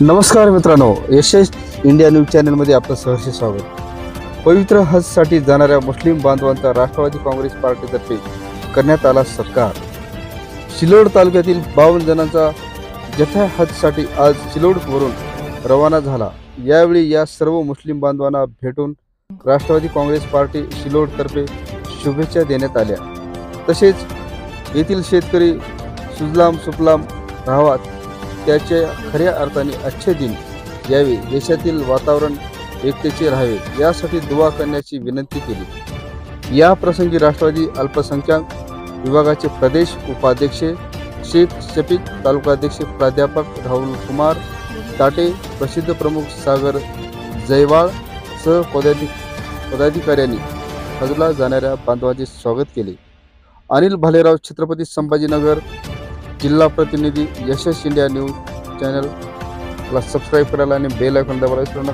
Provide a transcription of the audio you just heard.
नमस्कार मित्रांनो Yashesh India news चॅनलमध्ये आपलं सहर्ष स्वागत. पवित्र हजसाठी जाणाऱ्या मुस्लिम बांधवांचा राष्ट्रवादी काँग्रेस पार्टीतर्फे करण्यात आला सत्कार. सिल्लोड तालुक्यातील बावन्न जणांचा जथा हजसाठी आज सिल्लोडवरून रवाना झाला. यावेळी या सर्व मुस्लिम बांधवांना भेटून राष्ट्रवादी काँग्रेस पार्टी सिल्लोडतर्फे शुभेच्छा देण्यात आल्या. तसेच येथील शेतकरी सुजलाम सुफलाम राहावा त्याचे खऱ्या अर्थाने अच्छे दिन यावे देशातील वातावरण एकतेचे राहावे यासाठी दुवा करण्याची विनंती केली. या प्रसंगी राष्ट्रवादी अल्पसंख्याक विभागाचे प्रदेश उपाध्यक्ष शेख शफीक तालुकाध्यक्ष प्राध्यापक राहुल कुमार ताटे प्रसिद्ध प्रमुख सागर जयवाळ सह पदाधिक पदाधिकाऱ्यांनी हजला जाणाऱ्या बांधवांचे स्वागत केले. अनिल भालेराव छत्रपती संभाजीनगर జిల్లా ప్రతినిధి SS India news channel. Plus subscribe కరాలని bell icon దబాయిస్తున్న